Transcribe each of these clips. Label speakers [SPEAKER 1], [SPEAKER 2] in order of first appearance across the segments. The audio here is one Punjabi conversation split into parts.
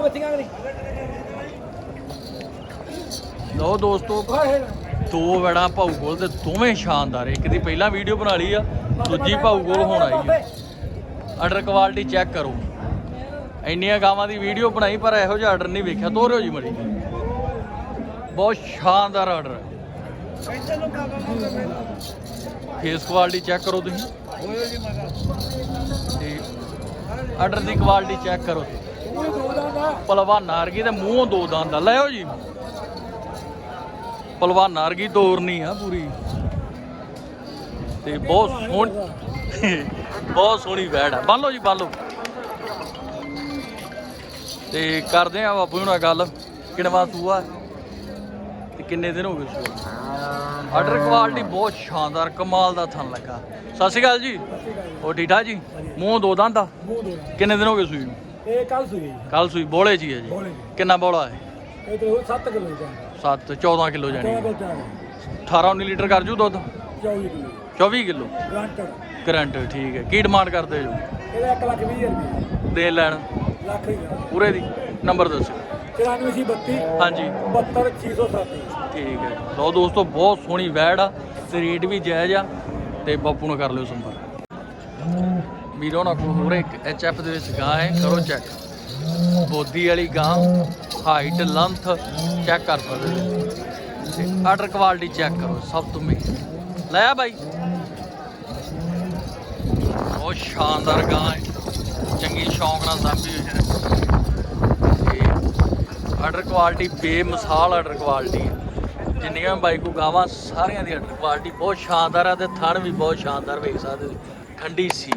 [SPEAKER 1] ਬੱਚੀਆਂ
[SPEAKER 2] ਲੋ ਦੋਸਤੋ ਦੋ ਵੜਾ ਭਾਊ ਕੋਲ ਤੇ ਦੋਵੇਂ ਸ਼ਾਨਦਾਰ। ਇੱਕ ਦੀ ਪਹਿਲਾਂ ਵੀਡੀਓ ਬਣਾ ਲਈ ਆ ਦੂਜੀ ਭਾਊ ਕੋਲ ਹੁਣ ਆਈ ਆ। ਆਰਡਰ ਕੁਆਲਿਟੀ ਚੈੱਕ ਕਰੋ। ਇੰਨੀਆਂ ਗਾਵਾਂ ਦੀ ਵੀਡੀਓ ਬਣਾਈ ਪਰ ਇਹੋ ਜਿਹਾ ਆਰਡਰ ਨਹੀਂ ਵੇਖਿਆ। ਤੋਰਿਓ ਜੀ ਮੜੀ। ਬਹੁਤ ਸ਼ਾਨਦਾਰ ਆਰਡਰ ਹੈ ਫੇਸ ਕੁਆਲਿਟੀ ਚੈੱਕ ਕਰੋ ਤੁਸੀਂ। ਤੇ ਆਰਡਰ ਦੀ ਕੁਆਲਿਟੀ ਚੈੱਕ ਕਰੋ ਪਲਵਾਨਾ ਵਰਗੀ ਤੇ ਮੂੰਹੋਂ ਦੋ ਦੰਦ ਆ। ਲਿਓ ਜੀ। ਪਲਵਾਨਾ ਵਰਗੀ ਤੋਰਨੀ ਆ ਪੂਰੀ। ਤੇ ਬਹੁਤ ਸੋਹਣੀ ਬਹੁਤ ਸੋਹਣੀ ਵੈੜ ਆ। ਬੰਨ ਲਓ ਜੀ, ਬੰਨ ਲਓ। ਤੇ ਕਰਦੇ ਆ ਬਾਪੂ ਨਾਲ ਗੱਲ। ਕਿਣਵਾ ਸੂਆ ਤੇ ਕਿੰਨੇ ਦਿਨ ਹੋ ਗਏ ਸੂਆ ਆਰਡਰ ਕੁਆਲਿਟੀ ਬਹੁਤ ਸ਼ਾਨਦਾਰ, ਕਮਾਲ ਦਾ ਥਣ ਲੱਗਾ। ਸਤਿ ਸ਼੍ਰੀ ਅਕਾਲ ਜੀ। ਉਹ ਠੀਕ ਜੀ? ਮੂੰਹ ਦੋ ਦੰਦ ਆ। ਕਿੰਨੇ ਦਿਨ ਹੋ ਗਏ ਸੂਈ ਨੂੰ?
[SPEAKER 1] ਇਹ ਕੱਲ ਸੂਈ
[SPEAKER 2] ਕੱਲ ਸੂਈ ਬੋਲੇ ਜੀ ਹੈ ਜੀ।
[SPEAKER 1] ਬੋਲੇ
[SPEAKER 2] ਕਿੰਨਾ ਬੋਲਾ ਹੈ?
[SPEAKER 1] ਇਹ ਤੇ 7 ਕਿਲੋ ਦਾ
[SPEAKER 2] 7 14 ਕਿਲੋ ਜਾਣੀ
[SPEAKER 1] ਕਿਹੜਾ
[SPEAKER 2] ਹੈ।
[SPEAKER 1] ਬਚਾ
[SPEAKER 2] 18 19 ਲੀਟਰ ਕਰ ਜੂ ਦੁੱਧ?
[SPEAKER 1] 24 ਕਿਲੋ।
[SPEAKER 2] 24 ਕਿਲੋ? ਕਰੰਟ ਠੀਕ ਹੈ। ਕੀ ਡਿਮਾਂਡ ਕਰਦੇ ਜੋ
[SPEAKER 1] ਇਹਦਾ 1 ਲੱਖ 20 ਰੁਪਏ
[SPEAKER 2] ਦੇ ਲੈਣ।
[SPEAKER 1] ਲੱਖ ਹੀ
[SPEAKER 2] ਪੂਰੇ ਦੀ। ਨੰਬਰ ਦੱਸਿਓ
[SPEAKER 1] 94 ਸੀ 32
[SPEAKER 2] ਹਾਂਜੀ।
[SPEAKER 1] 72 607
[SPEAKER 2] ਠੀਕ ਹੈ। ਲਓ ਦੋਸਤੋ ਬਹੁਤ ਸੋਹਣੀ ਵੈੜ ਆ। ਤੇ ਰੇਟ ਵੀ ਜਾਇਜ਼ ਆ। ਤੇ ਬਾਪੂ ਨਾਲ ਕਰ ਲਿਓ ਸੰਪਰਕ। ਵੀਰੋ ਨਾਲ ਕੋਲ ਹੋਰ ਇੱਕ ਐਚਐਫ ਦੇ ਵਿੱਚ ਗਾਂ ਹੈ, ਕਰੋ ਚੈੱਕ ਬੋਦੀ ਵਾਲੀ ਗਾਂ ਹਾਈਟ ਲੰਥ ਚੈੱਕ ਕਰ ਸਕਦੇ ਹੋ। ਤੇ ਆਰਡਰ ਕੁਆਲਿਟੀ ਚੈੱਕ ਕਰੋ, ਸਭ ਤੋਂ ਮੇਨ ਲੈ ਆ ਬਾਈ। ਬਹੁਤ ਸ਼ਾਨਦਾਰ ਗਾਂ ਹੈ। ਚੰਗੀ ਸ਼ੌਂਕ ਨਾਲ ਸਾਂਭੀ ਹੋਈ ਹੈ। ਤੇ ਆਰਡਰ ਕੁਆਲਿਟੀ ਬੇਮਿਸਾਲ ਆਰਡਰ ਕੁਆਲਿਟੀ ਹੈ। ਜਿੰਨੀਆਂ ਵੀ ਬਾਈ ਕੋ ਗਾਵਾਂ, ਸਾਰੀਆਂ ਦੀ ਆਰਡਰ ਕੁਆਲਿਟੀ ਬਹੁਤ ਸ਼ਾਨਦਾਰ ਆ ਤੇ ਥਣ ਵੀ ਬਹੁਤ ਸ਼ਾਨਦਾਰ ਵੇਖ ਸਕਦੇ ਹੋ। ਠੰਡੀ ਸੀ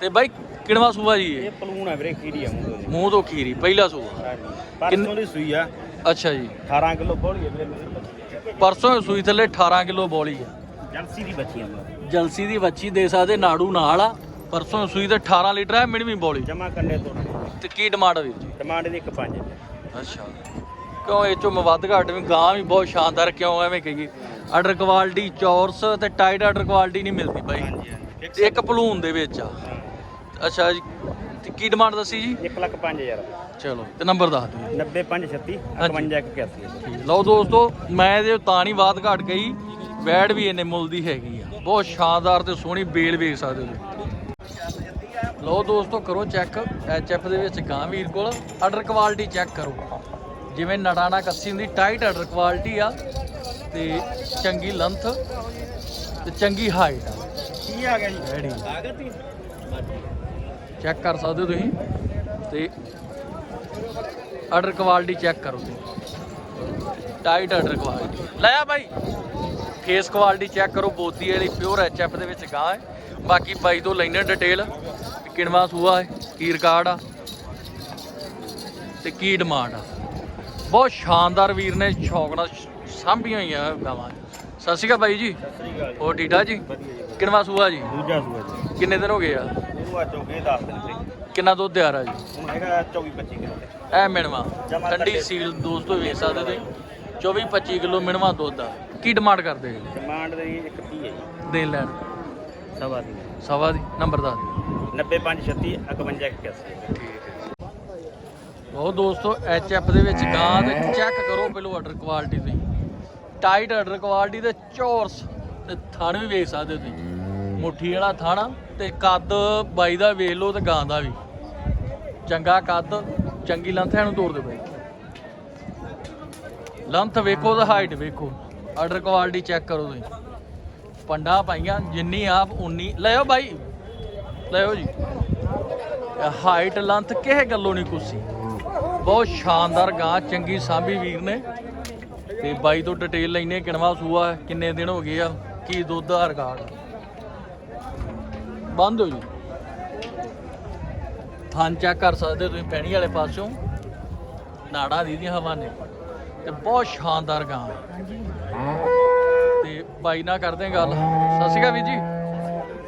[SPEAKER 2] ਤੇ ਬਾਈ ਕਿਣਵਾ ਸੂਆ ਜੀ
[SPEAKER 3] ਇਹ?
[SPEAKER 2] ਇਹ
[SPEAKER 3] ਪਲੂਣ ਹੈ ਵੀਰੇ ਕੀੜੀ ਆ ਮੂੰਹ ਦੇ
[SPEAKER 2] ਮੂੰਹ ਤੋਂ ਖੀਰੀ ਪਹਿਲਾ ਸੂਆ।
[SPEAKER 3] ਪਰਸੋਂ ਦੀ ਸੂਈ ਆ।
[SPEAKER 2] ਅੱਛਾ ਜੀ।
[SPEAKER 3] 18 ਕਿਲੋ ਬੋਲੀ ਹੈ ਵੀਰੇ ਮੇਰੇ ਬੱਚੇ।
[SPEAKER 2] ਪਰਸੋਂ ਸੂਈ ਥੱਲੇ 18 ਕਿਲੋ ਬੋਲੀ ਆ।
[SPEAKER 3] ਜਰਸੀ ਦੀ ਬੱਚੀ ਆ
[SPEAKER 2] ਜਲਸੀ ਦੀ ਬੱਚੀ ਦੇ ਸਕਦੇ ਨਾੜੂ ਨਾਲ ਆ। ਪਰਸੋਂ ਸੂਈ ਤੇ 18 ਲੀਟਰ ਹੈ ਮਿਣਵੀਂ ਬੋਲੀ।
[SPEAKER 3] ਜਮਾ ਕੰਨੇ ਤੋਂ
[SPEAKER 2] ਤੇ ਕੀ ਡਿਮਾਂਡ ਵੀਰ ਜੀ?
[SPEAKER 3] ਡਿਮਾਂਡ ਦੀ 1.5
[SPEAKER 2] ਅੱਛਾ। ਕਿਉਂ ਇਹ ਚੋਂ ਮਵੱਧ ਘੱਟ ਵੀ ਗਾਂ ਵੀ ਬਹੁਤ ਸ਼ਾਨਦਾਰ ਕਿਉਂ ਐਵੇਂ ਕਹੀਏ? ਆਰਡਰ ਕੁਆਲਿਟੀ ਚੌਰਸ ਤੇ ਟਾਈਟ ਆਰਡਰ ਕੁਆਲਿਟੀ ਨਹੀਂ ਮਿਲਦੀ ਬਾਈ। ਤੇ ਇੱਕ ਭਲੂਨ ਦੇ ਵਿੱਚ ਆ। ਅੱਛਾ ਜੀ ਤੇ ਕੀ ਡਿਮਾਂਡ ਦੱਸੀ ਜੀ?
[SPEAKER 3] 1 ਲੱਖ 5000
[SPEAKER 2] ਚਲੋ ਤੇ ਨੰਬਰ ਦੱਸ ਦਿਓ
[SPEAKER 3] 90536
[SPEAKER 2] ਹਾਂਜੀ।
[SPEAKER 3] 5181
[SPEAKER 2] ਠੀਕ ਲਓ ਦੋਸਤੋ ਮੈਂ ਇਹਦੇ ਤਾਂ ਨਹੀਂ ਬਾਤ ਘਟ ਗਈ ਵੈੜ ਵੀ ਇਹਨੇ ਮੁੱਲ ਦੀ ਹੈਗੀ ਆ। ਬਹੁਤ ਸ਼ਾਨਦਾਰ ਤੇ ਸੋਹਣੀ ਬੇਲ ਵੇਖ ਸਕਦੇ ਹੋ ਲਓ ਦੋਸਤੋ ਕਰੋ ਚੈੱਕ ਐਚਐਫ ਦੇ ਵਿੱਚ ਗਾਂ ਵੀਰ ਕੋਲ। ਆਰਡਰ ਕੁਆਲਿਟੀ ਚੈੱਕ ਕਰੋ। ਜਿਵੇਂ ਨੜਾਣਾ ਕੱਸੀ ਹੁੰਦੀ ਟਾਈਟ ਆਰਡਰ ਕੁਆਲਿਟੀ ਆ ਤੇ ਚੰਗੀ ਲੰਥ ਤੇ ਚੰਗੀ ਹਾਈਟ ਆ।
[SPEAKER 3] ਕੀ ਆ ਗਿਆ ਜੀ?
[SPEAKER 2] ਰੈਡੀ
[SPEAKER 3] ਆ ਗਿਆ ਤੀ
[SPEAKER 2] ਚੈੱਕ ਕਰ ਸਕਦੇ ਹੋ ਤੁਸੀਂ ਤੇ ਆਰਡਰ ਕੁਆਲਿਟੀ ਚੈੱਕ ਕਰੋ ਤੁਸੀਂ। ਟਾਈਟ ਆਰਡਰ ਕੁਆਲਿਟੀ ਲੈ ਆ ਬਾਈ। ਫੇਸ ਕੁਆਲਿਟੀ ਚੈੱਕ ਕਰੋ ਬੋਦੀ ਵਾਲੀ ਪਿਓਰ ਐਚਐਫ ਦੇ ਵਿੱਚ ਗਾਂ ਹੈ। ਬਾਕੀ ਬਾਈ ਤੋਂ ਲੈਣੇ ਡਿਟੇਲ ਕਿਣਵਾ ਸੂਆ ਹੈ ਕੀ ਰਿਕਾਰਡ ਆ ਤੇ ਕੀ ਡਿਮਾਂਡ ਆ। ਬਹੁਤ ਸ਼ਾਨਦਾਰ ਵੀਰ ਨੇ ਸ਼ੌਕ ਨਾਲ ਸਾਂਭੀਆਂ ਹੋਈਆਂ ਗਾਵਾਂ। ਸਤਿ ਸ਼੍ਰੀ ਅਕਾਲ ਬਾਈ ਜੀ। ਹੋਰ ਠੀਕ ਠਾਕ ਜੀ?
[SPEAKER 3] ਵਧੀਆ ਜੀ
[SPEAKER 2] ਕਿਣਵਾ ਸੂਆ ਜੀ?
[SPEAKER 3] ਦੂਜਾ ਸੂਆ ਜੀ।
[SPEAKER 2] ਕਿੰਨੇ ਦਿਨ ਹੋ ਗਏ ਆ?
[SPEAKER 3] ਉਹ ਅੱਜ ਹੋ ਗਏ 10 ਦਿਨ ਤੇ
[SPEAKER 2] ਕਿੰਨਾ ਦੁੱਧ ਤਿਆਰ ਆ ਜੀ?
[SPEAKER 3] ਹੁਣ ਹੈਗਾ 24 25 ਕਿਲੋ। ਤੇ
[SPEAKER 2] ਐ ਮਿਣਵਾ
[SPEAKER 3] ਜਮਾਂ
[SPEAKER 2] ਠੰਡੀ। ਸੀਲ ਦੋਸਤੋ ਵੇਖ ਸਕਦੇ ਤੁਸੀਂ? 24 25 ਕਿਲੋ ਮਿਣਵਾ ਦੁੱਧ ਆ। ਕੀ ਡਿਮਾਂਡ ਕਰਦੇ ਜੀ
[SPEAKER 3] ਡਿਮਾਂਡ ਦੀ 1 30 ਹੈ ਜੀ।
[SPEAKER 2] ਦੇਣ ਲੈਣ।
[SPEAKER 3] ਸਵਾ ਦੀ।
[SPEAKER 2] ਸਵਾ ਦੀ ਨੰਬਰ ਦੱਸ ਦਿਓ।
[SPEAKER 3] 90536 5181
[SPEAKER 2] ਠੀਕ ਹੈ ਬਹੁਤ ਦੋਸਤੋ ਐਚਐਫ ਦੇ ਵਿੱਚ ਗਾਂ ਤੇ ਚੈੱਕ ਕਰੋ ਪਹਿਲੋ ਆਰਡਰ ਕੁਆਲਿਟੀ ਤੁਸੀਂ। ਟਾਈਟ ਆਰਡਰ ਕੁਆਲਿਟੀ ਤੇ ਚੌਰਸ ਤੇ ਥਣ ਵੀ ਵੇਖ ਸਕਦੇ ਹੋ ਤੁਸੀਂ। ਮੁੱਠੀ ਵਾਲਾ ਥਾਣਾ ਤੇ ਕੱਦ ਬਾਈ ਦਾ ਵੇਖ ਲਓ ਤੇ ਗਾਂ ਦਾ ਵੀ। ਚੰਗਾ ਕੱਦ, ਚੰਗੀ ਲੰਥ ਹੈ ਨੂੰ ਤੋੜ ਦੇ ਬਾਈ। ਲੰਥ ਵੇਖੋ ਤੇ ਹਾਈਟ ਵੇਖੋ। ਆਰਡਰ ਕੁਆਲਿਟੀ ਚੈੱਕ ਕਰੋ ਤੁਸੀਂ। ਪੰਡਾ ਪਾਈਆਂ, ਜਿੰਨੀ ਆਪ ਉਨੀ। ਲਿਓ ਬਾਈ। ਲਿਓ ਜੀ। ਹਾਈਟ ਲੰਥ ਕਿਸੇ ਗੱਲੋਂ ਨਹੀਂ ਕੁੱਸੀ। ਬਹੁਤ ਸ਼ਾਨਦਾਰ ਗਾਂ, ਚੰਗੀ ਸਾਂਭੀ ਵੀਰ ਨੇ। ਤੇ ਬਾਈ ਤੋਂ ਡਿਟੇਲ ਲੈਨੇ ਕਿਣਵਾ ਸੂਆ, ਕਿੰਨੇ ਦਿਨ ਹੋ ਗਏ ਆ, ਕੀ ਦੁੱਧ ਆ ਰਿਕਾਰਡ ਬੰਦ ਹੋ ਜੀ। ਥਾਂ ਚੈੱਕ ਕਰ ਸਕਦੇ ਹੋ ਤੁਸੀਂ ਪੈਣੀ ਵਾਲੇ ਪਾਸਿਓਂ। ਨਾੜਾ ਦੀ ਦੀਆਂ ਹਵਾਨੇ। ਤੇ ਬਹੁਤ ਸ਼ਾਨਦਾਰ ਗਾਂ। ਹੈ ਤੇ ਬਾਈ ਨਾਲ ਕਰਦੇ ਹਾਂ ਗੱਲ। ਸਤਿ ਸ਼੍ਰੀ ਅਕਾਲ ਵੀਰ ਜੀ।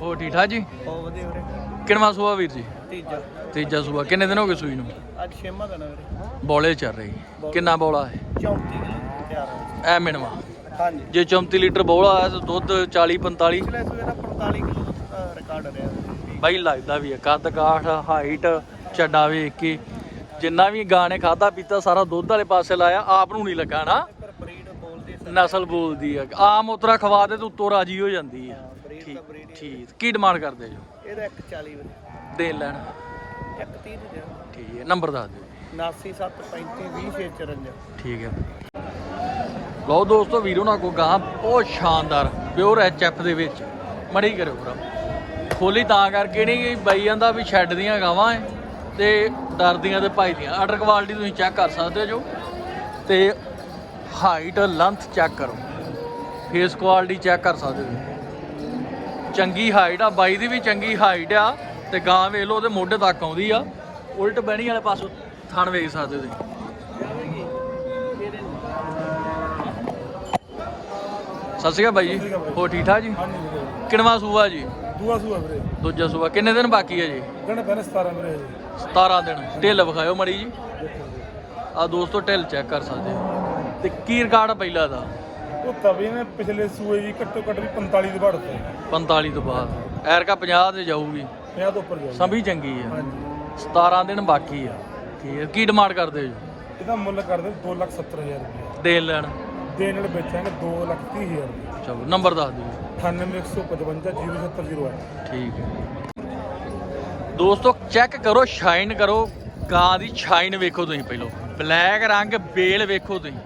[SPEAKER 2] ਹੋ ਠੀਕ ਠਾਕ ਜੀ?
[SPEAKER 1] ਬਹੁਤ ਵਧੀਆ ਵੀਰੇ।
[SPEAKER 2] ਕਿਣਵਾ ਸੂਆ ਵੀਰ ਜੀ?
[SPEAKER 1] ਤੀਜਾ।
[SPEAKER 2] ਤੀਜਾ ਸੂਆ। ਕਿੰਨੇ ਦਿਨ ਹੋ ਗਏ ਸੂਈ ਨੂੰ?
[SPEAKER 1] ਅੱਜ ਛੇਮਾ ਦਿਨ ਵੀਰੇ।
[SPEAKER 2] ਬੋਲੇ ਚੱਲ ਰਹੀ। ਕਿੰਨਾ ਬੋਲਾ ਹੈ?
[SPEAKER 1] 34 ਕਿਲੋ ਤਿਆਰ
[SPEAKER 2] ਐ ਮਿਣਵਾ।
[SPEAKER 1] ਹਾਂਜੀ।
[SPEAKER 2] ਜੇ 34 ਲੀਟਰ ਬੋਲਾ ਆਇਆ ਤਾਂ ਦੁੱਧ 40 45
[SPEAKER 1] ਪਿਛਲੇ ਸੂਏ ਦਾ 45 ਕਿਲੋ।
[SPEAKER 2] ਬਾਈ ਲੱਗਦਾ ਵੀ ਹੈ। ਕੱਦ ਕਾਠ ਹਾਈਟ ਚੱਡਾ ਵੇਖ ਕੇ। ਜਿੰਨਾ ਵੀ ਗਾਂ ਨੇ ਖਾਦਾ ਪੀਤਾ ਸਾਰਾ ਦੁੱਧ ਵਾਲੇ ਪਾਸੇ ਲਾਇਆ ਆਪ ਨੂੰ ਨਹੀਂ ਲੱਗਾ ਨਾ। ਨਸਲ ਬੋਲਦੀ ਆ ਆਮ ਉਤਰਾ ਖਵਾ ਦੇ ਤੇ ਉੱਤੋਂ ਰਾਜੀ ਹੋ ਜਾਂਦੀ ਆ ਠੀਕ ਕੀ ਡਿਮਾਂਡ ਕਰਦੇ ਜੋ?
[SPEAKER 1] ਇਹਦਾ 140 ਵੀਰੇ
[SPEAKER 2] ਦੇ ਲੈਣ।
[SPEAKER 1] 130 ਦੇ
[SPEAKER 2] ਠੀਕ ਹੈ। ਨੰਬਰ ਦੱਸ ਦਿਓ।
[SPEAKER 1] 7935 2054
[SPEAKER 2] ਠੀਕ ਹੈ। ਲਓ ਦੋਸਤੋ ਵੀਰੋ ਨਾਲ ਕੋ ਗਾਂ ਬਹੁਤ ਸ਼ਾਨਦਾਰ। ਪਿਓਰ ਐਚਐਫ ਦੇ ਵਿੱਚ। ਮੜੀ ਕਰਿਓ ਭਰਾ। ਖੋਲੀ ਤਾਂ ਕਰਕੇ ਨਹੀਂ ਕਿ ਬਾਈ ਜਾਂਦਾ ਵੀ ਛੱਡ ਦੀਆਂ ਗਾਵਾਂ ਐ ਤੇ ਡਰਦੀਆਂ ਤੇ ਭਜਦੀਆਂ ਆਰਡਰ ਕੁਆਲਿਟੀ ਤੁਸੀਂ ਚੈੱਕ ਕਰ ਸਕਦੇ ਜੋ। ਤੇ ਹਾਈਟ ਲੈਂਥ ਚੈੱਕ ਕਰੋ। ਫੇਸ ਕੁਆਲਿਟੀ ਚੈੱਕ ਕਰ ਸਕਦੇ ਹੋ। ਚੰਗੀ ਹਾਈਟ ਆ ਬਾਈ ਦੀ ਵੀ ਚੰਗੀ ਹਾਈਟ ਆ ਤੇ ਗਾਂ ਵੇਖ ਲਓ ਉਹਦੇ ਮੋਢੇ ਤੱਕ ਆਉਂਦੀ ਆ। ਉਲਟ ਬਹਿਣੀ ਵਾਲੇ ਪਾਸੋਂ ਥਣ ਵੇਖ ਸਕਦੇ ਹੋ ਤੁਸੀਂ। ਸਤਿ ਸ਼੍ਰੀ ਅਕਾਲ ਬਾਈ ਜੀ। ਹੋ ਠੀਕ ਠਾਕ ਜੀ? ਕਿਣਵਾ ਸੂਆ ਜੀ?
[SPEAKER 4] ਦੂਆ ਸੂਆ ਵੀਰੇ।
[SPEAKER 2] ਦੂਜਾ ਸੂਆ। ਕਿੰਨੇ ਦਿਨ ਬਾਕੀ ਹੈ ਜੀ?
[SPEAKER 4] ਗਣ ਪੈਨ 17 ਵੀਰੇ ਜੀ।
[SPEAKER 2] 17 ਦਿਨ। ਢਿੱਲ ਵਿਖਾਇਓ ਮੜੀ ਜੀ। ਆ ਦੋਸਤੋ ਢਿੱਲ ਚੈੱਕ ਕਰ ਸਕਦੇ ਹੋ। ਤੇ ਕੀ ਰਿਕਾਰਡ ਪਹਿਲਾ ਦਾ?
[SPEAKER 4] ਉਹ ਤਵੇ ਨੇ ਪਿਛਲੇ ਸੂਏ ਜੀ ਘੱਟੋ ਘੱਟ ਵੀ 45 ਦੇ ਵੜਦੇ
[SPEAKER 2] 45 ਤੋਂ ਬਾਅਦ। ਐਰਕਾ 50 ਤੇ ਜਾਊਗੀ।
[SPEAKER 4] 50 ਤੋਂ ਉੱਪਰ ਜਾਊ
[SPEAKER 2] ਸੰਭੀ ਚੰਗੀ ਆ।
[SPEAKER 4] ਹਾਂਜੀ।
[SPEAKER 2] 17 ਦਿਨ ਬਾਕੀ ਆ। ਠੀਕ ਹੈ। ਕੀ ਡਿਮਾਂਡ ਕਰਦੇ ਹੋ ਜੀ?
[SPEAKER 4] ਇਹਦਾ ਮੁੱਲ ਕਰਦੇ 270000 ਰੁਪਏ।
[SPEAKER 2] ਦੇ ਲੈਣ।
[SPEAKER 4] ਦੇਣ ਨਾਲ ਵੇਚਾਂਗੇ 230000 ਰੁਪਏ।
[SPEAKER 2] ਚਲੋ ਨੰਬਰ ਦੱਸ ਦਿਓ।
[SPEAKER 4] 98155 0708
[SPEAKER 2] ਠੀਕ ਹੈ। ਦੋਸਤੋ ਚੈੱਕ ਕਰੋ ਸ਼ਾਈਨ ਕਰੋ। ਗਾਂ ਦੀ ਸ਼ਾਈਨ ਵੇਖੋ ਤੁਸੀਂ ਪਹਿਲਾਂ। ਬਲੈਕ ਰੰਗ ਬੇਲ ਵੇਖੋ ਤੁਸੀਂ।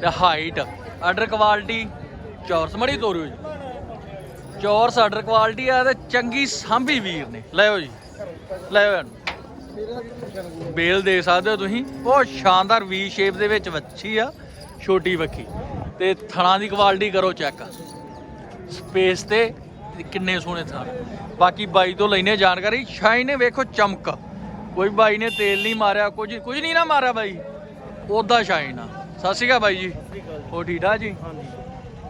[SPEAKER 2] ਤੇ ਹਾਈਟ ਆਰਡਰ ਕੁਆਲਿਟੀ ਚੌਰਸ ਮੜੀ ਤੋਰਿਓ ਜੀ। ਚੌਰਸ ਆਰਡਰ ਕੁਆਲਿਟੀ ਆ ਤੇ ਚੰਗੀ ਸਾਂਭੀ ਵੀਰ ਨੇ। ਲੈਓ ਜੀ। ਲੈਓ ਇਹਨੂੰ। ਬੇਲ ਦੇ ਸਕਦੇ ਹੋ ਤੁਸੀਂ। ਬਹੁਤ ਸ਼ਾਨਦਾਰ ਵੀ ਸ਼ੇਪ ਦੇ ਵਿੱਚ ਵੱਛੀ ਆ ਛੋਟੀ ਵੱਖੀ। ਤੇ ਥਣਾ ਦੀ ਕੁਆਲਿਟੀ ਕਰੋ ਚੈੱਕ। ਸਪੇਸ ਤੇ ਕਿੰਨੇ ਸੋਹਣੇ ਥਣ। ਬਾਕੀ ਬਾਈ ਤੋਂ ਲੈਨੇ ਜਾਣਕਾਰੀ ਸ਼ਾਈਨ ਵੇਖੋ ਚਮਕ। ਕੋਈ ਬਾਈ ਨੇ ਤੇਲ ਨਹੀਂ ਮਾਰਿਆ ਕੁਝ ਕੁਝ ਨਹੀਂ ਨਾ ਮਾਰਿਆ ਬਾਈ। ਉਹਦਾ ਸ਼ਾਈਨ ਆ ਸਤਿ ਸ਼੍ਰੀ ਅਕਾਲ ਬਾਈ ਜੀ। ਹੋ ਠੀਕ ਠਾਕ ਜੀ?
[SPEAKER 1] ਹਾਂਜੀ।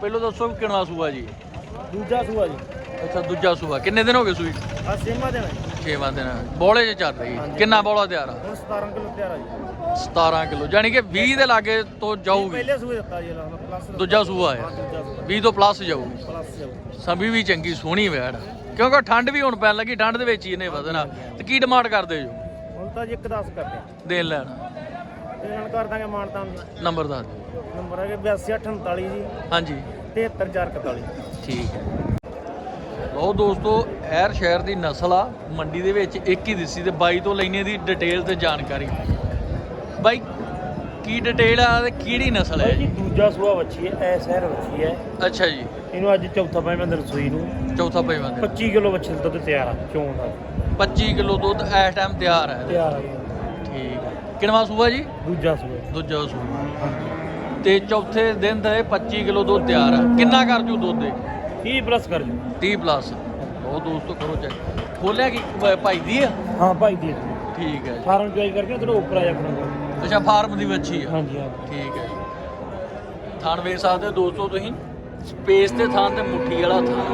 [SPEAKER 2] ਪਹਿਲਾਂ ਦੱਸੋ ਕਿੰਨਾ ਸੂਆ ਜੀ?
[SPEAKER 1] ਦੂਜਾ ਸੂਆ ਜੀ।
[SPEAKER 2] ਅੱਛਾ ਦੂਜਾ ਸੂਆ। ਕਿੰਨੇ ਦਿਨ ਹੋ ਗਏ ਸੂਈ?
[SPEAKER 1] ਆ ਸੇਮਾ ਦੇਣਾ ਜੀ
[SPEAKER 2] 6ਵਾਂ ਦਿਨ। ਬੋਲੇ 'ਚ ਚੱਲ ਰਹੀ। ਕਿੰਨਾ ਬੋਲਾ ਤਿਆਰ ਆ?
[SPEAKER 1] ਹੁਣ 17 ਕਿਲੋ ਤਿਆਰ ਆ ਜੀ।
[SPEAKER 2] 17 ਕਿਲੋ ਯਾਨੀ ਕਿ 20 ਦੇ ਲਾਗੇ ਤੋਂ ਜਾਊਗੀ।
[SPEAKER 1] ਪਹਿਲੇ ਸੂਏ ਦਿੱਤਾ ਜੀ ਲਾਉਣਾ ਪਲੱਸ
[SPEAKER 2] ਦੂਜਾ ਸੂਆ
[SPEAKER 1] ਹਾਂ
[SPEAKER 2] ਹੈ
[SPEAKER 1] ਦੂਜਾ ਸੂਆ।
[SPEAKER 2] 20 ਤੋਂ ਪਲੱਸ ਜਾਊਗੀ।
[SPEAKER 1] ਪਲੱਸ ਜਾਊ
[SPEAKER 2] ਸੰਭੀ ਵੀ ਚੰਗੀ ਸੋਹਣੀ ਵੈੜ ਕਿਉਂਕਿ ਠੰਡ ਵੀ ਹੁਣ ਪੈਣ ਲੱਗੀ ਠੰਡ ਦੇ ਵਿੱਚ ਹੀ ਇਹਨੇ ਵਧਣਾ। ਤੇ ਕੀ ਡਿਮਾਂਡ ਕਰਦੇ ਜੋ?
[SPEAKER 1] ਹੁਣ ਤਾਂ ਜੀ ਇੱਕ 10 ਕਰਦੇ ਆ
[SPEAKER 2] ਦੇਣ ਲੈਣ।
[SPEAKER 1] ਤੇ ਨਾਲ ਕਰ ਦਾਂਗੇ ਮਾਨਤਾਂ ਜੀ
[SPEAKER 2] ਨੰਬਰ ਦੱਸ ਦਿਓ।
[SPEAKER 1] ਨੰਬਰ ਹੈਗੇ 8248 ਜੀ।
[SPEAKER 2] ਹਾਂਜੀ।
[SPEAKER 1] 73441
[SPEAKER 2] ਠੀਕ ਹੈ। ਲਓ ਦੋਸਤੋ ਐਰ ਸ਼ਹਿਰ ਦੀ ਨਸਲ ਆ। ਮੰਡੀ ਦੇ ਵਿੱਚ ਇੱਕ ਹੀ ਦਿੱਸੀ ਤੇ ਬਾਈ ਤੋਂ ਲੈਣੇ ਦੀ ਡਿਟੇਲ ਤੇ ਜਾਣਕਾਰੀ। ਬਾਈ ਕੀ ਡਿਟੇਲ ਆ ਤੇ ਕਿਹੜੀ ਨਸਲ ਹੈ
[SPEAKER 1] ਜੀ ਦੂਜਾ ਸੂਆ ਵੱਛੀ ਹੈ ਐ ਸ਼ਹਿਰ ਵੱਛੀ ਹੈ।
[SPEAKER 2] ਅੱਛਾ ਜੀ।
[SPEAKER 1] ਇਹਨੂੰ ਅੱਜ ਚੌਥਾ ਪੰਜਵਾਂ ਦਿਨ ਸੂਈ ਨੂੰ
[SPEAKER 2] ਚੌਥਾ ਪਈਵਾਂ ਦੇ
[SPEAKER 1] 25 ਕਿਲੋ ਵੱਛੀ ਦਾ ਦੁੱਧ ਤਿਆਰ ਆ ਚੋਣ ਦਾ।
[SPEAKER 2] 25 ਕਿਲੋ ਦੁੱਧ ਇਸ ਟਾਈਮ ਤਿਆਰ ਹੈ।
[SPEAKER 1] ਤਿਆਰ ਜੀ।
[SPEAKER 2] ਠੀਕ ਹੈ। ਕਿੰਨਵਾ ਸੂਆ ਜੀ?
[SPEAKER 1] ਦੂਜਾ ਸੂਆ
[SPEAKER 2] ਦੂਜਾ ਸੂਆ ਤੇ ਚੌਥੇ ਦਿਨ ਦਾ ਇਹ 25 ਕਿਲੋ ਦੁੱਧ ਤਿਆਰ ਆ। ਕਿੰਨਾ ਕਰ ਜੂ ਦੁੱਧ ਦੇ
[SPEAKER 1] 30 ਪਲੱਸ ਕਰ ਜੀ।
[SPEAKER 2] 30 ਪਲੱਸ ਉਹ ਦੋਸਤੋ ਕਰੋ ਚੈੱਕ ਖੋਲਿਆ ਕੀ? ਭਾਈ ਦੀ ਆ?
[SPEAKER 1] ਹਾਂ ਭਾਈ ਦੀ
[SPEAKER 2] ਠੀਕ ਹੈ
[SPEAKER 1] ਫਾਰਮ ਚੁਆਈ ਕਰਕੇ ਥੋੜਾ ਉੱਪਰ ਆ ਜਾ ਆਪਣਾ।
[SPEAKER 2] ਅੱਛਾ ਫਾਰਮ ਦੀ ਵੱਛੀ ਆ।
[SPEAKER 1] ਹਾਂਜੀ ਹਾਂ
[SPEAKER 2] ਠੀਕ ਹੈ ਜੀ। ਥਣ ਵੇਖ ਸਕਦੇ ਹੋ ਦੋਸਤੋ ਤੁਸੀਂ। ਸਪੇਸ ਤੇ ਥਾਂ ਤੇ ਮੁੱਠੀ ਵਾਲਾ ਥਾਂ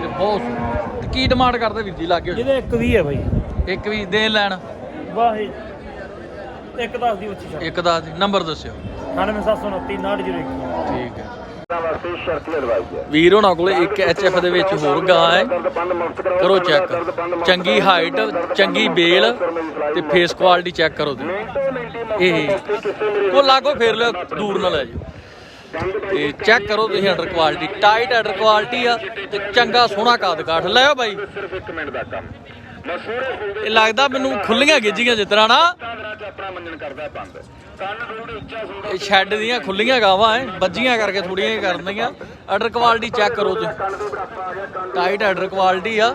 [SPEAKER 2] ਤੇ ਬਹੁਤ ਸੋਹਣਾ। ਤੇ ਕੀ ਡਿਮਾਂਡ ਕਰਦੇ ਵੀਰ ਜੀ ਲਾਗੇ?
[SPEAKER 1] ਜਿਹਦੇ ਇੱਕ ਵੀ ਹੈ ਭਾਈ
[SPEAKER 2] ਇੱਕ ਵੀ ਦੇਣ ਲੈਣ।
[SPEAKER 1] ਵਾਹ। ਇੱਕ 10 ਦੀ ਛੱਡ
[SPEAKER 2] ਇੱਕ ਦਾ। ਨੰਬਰ ਦੱਸਿਓ।
[SPEAKER 1] 9729 901
[SPEAKER 2] ਠੀਕ ਹੈ। ਵੀਰ ਹੋਣਾ ਕੋਲੇ ਇੱਕ ਐਚਐਫ ਦੇ ਵਿੱਚ ਹੋਰ ਗਾਂ ਹੈ। ਕਰੋ ਚੈੱਕ ਚੰਗੀ ਹਾਈਟ ਚੰਗੀ ਬੇਲ ਤੇ ਫੇਸ ਕੁਆਲਿਟੀ ਚੈੱਕ ਕਰੋ ਤੁਸੀਂ। ਇਹ ਕੋ ਲਾਗੋ ਫੇਰ ਲਿਓ ਦੂਰ ਨਾਲ ਲੈ ਜਾਓ। ਤੇ ਚੈੱਕ ਕਰੋ ਤੁਸੀਂ under quality tight under quality ਆ ਤੇ ਚੰਗਾ ਸੋਹਣਾ ਕਾਦ ਕਾਠ। ਲਿਓ ਬਾਈ। ਇਹ ਲੱਗਦਾ ਮੈਨੂੰ ਖੁੱਲੀਆਂ ਗਿੱਜੀਆਂ ਜਿਤਰਾ ਨਾ ਇਹ ਸ਼ੈੱਡ ਦੀਆਂ ਖੁੱਲੀਆਂ ਗਾਵਾਂ ਐ, ਬੱਜੀਆਂ ਕਰਕੇ ਥੋੜੀਆਂ ਕਰਨੀਆਂ। ਆਰਡਰ ਕੁਆਲਿਟੀ ਚੈੱਕ ਕਰੋ ਤੁਸੀਂ। ਟਾਈਟ ਆਰਡਰ ਕੁਆਲਿਟੀ ਆ।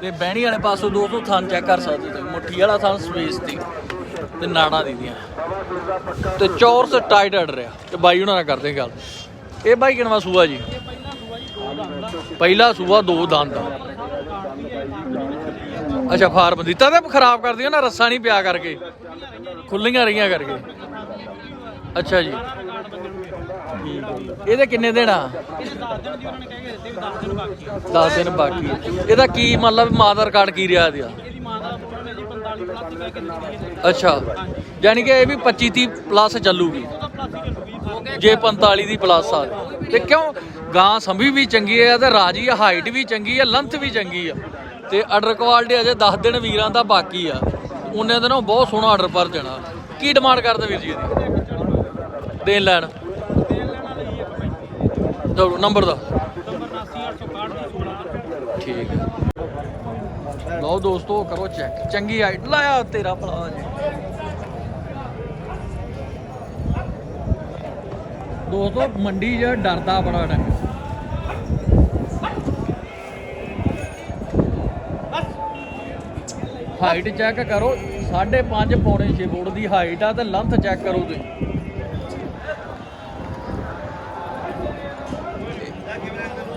[SPEAKER 2] ਤੇ ਬਹਿਣੀ ਵਾਲੇ ਪਾਸੋਂ ਦੋ ਦੋਸਤੋ ਥਾਂ ਚੈੱਕ ਕਰ ਸਕਦੇ ਤੁਸੀਂ। ਮੁੱਠੀ ਵਾਲਾ ਥਾਂ ਸਪੇਸ ਦੀ ਤੇ ਨਾੜਾਂ ਦੀ ਦੀਆਂ। ਤੇ ਚੌਰਸ ਟਾਈਟ ਆਰਡਰ ਆ। ਤੇ ਬਾਈ ਉਹਨਾਂ ਨਾਲ ਕਰਦੇ ਗੱਲ। ਇਹ ਬਾਈ ਕਿਨਵਾ ਸੂਆ ਜੀ? ਪਹਿਲਾ ਸੂਆ ਦੋ ਦੰਦ ਦਾ ਅੱਛਾ, ਫਾਰਮ ਦਿੱਤਾ ਤਾਂ ਖਰਾਬ ਕਰ ਦਿਆ ਨਾ, ਰੱਸਾ ਨਹੀਂ ਪਿਆ ਕਰਕੇ। ਖੁੱਲੀਆਂ ਰਹੀਆਂ ਕਰਕੇ। ਅੱਛਾ ਜੀ। ਇਹਦੇ ਕਿੰਨੇ ਦਿਨ ਆ? 10 ਦਿਨ ਬਾਕੀ ਇਹਦਾ ਕੀ ਮਤਲਬ ਮਾਂ ਦਾ ਰਿਕਾਰਡ ਕੀ ਰਿਹਾ ਇਹਦਾ? ਅੱਛਾ। ਯਾਨੀ ਕਿ ਇਹ ਵੀ 25 30 ਪਲੱਸ ਚੱਲੂਗੀ। ਜੇ 45 ਦੀ ਪਲੱਸ ਆ ਤੇ ਕਿਉਂ? ਗਾਂ ਸੰਭੀ ਵੀ ਚੰਗੀ ਹੈ ਤੇ ਰਾਜੀ ਹਾਈਟ ਵੀ ਚੰਗੀ ਹੈ ਲੈਂਥ ਵੀ ਚੰਗੀ ਆ। ਤੇ ਆਰਡਰ ਕੁਆਲਿਟੀ ਅਜੇ 10 ਦਿਨ ਵੀਰਾਂ ਦਾ ਬਾਕੀ ਆ। ਉਹਨੇ ਦਿਨ ਉਹ ਬਹੁਤ ਸੋਹਣਾ ਆਰਡਰ ਪਰ ਜਾਣਾ ਕੀ ਡਿਮਾਂਡ ਕਰਦੇ ਵੀਰ ਜੀ ਇਹਦੀ? ਦੇਣ ਲੈਣ। ਚਲੋ ਨੰਬਰ ਦਾ। ਠੀਕ ਹੈ ਲਓ ਦੋਸਤੋ, ਕਰੋ ਚੈੱਕ ਚੰਗੀ ਆਈਟ ਲਾਇਆ ਤੇਰਾ ਭਲਾ ਜੀ। ਦੋਸਤੋ, ਮੰਡੀ 'ਚ ਡਰਦਾ ਬੜਾ ਡੰਗ ਹਾਈਟ ਚੈੱਕ ਕਰੋ 5.5 ਪੌਣੇ 6 ਫੁੱਟ ਦੀ ਹਾਈਟ ਆ ਤੇ ਲੰਥ ਚੈੱਕ ਕਰੋ ਤੁਸੀਂ।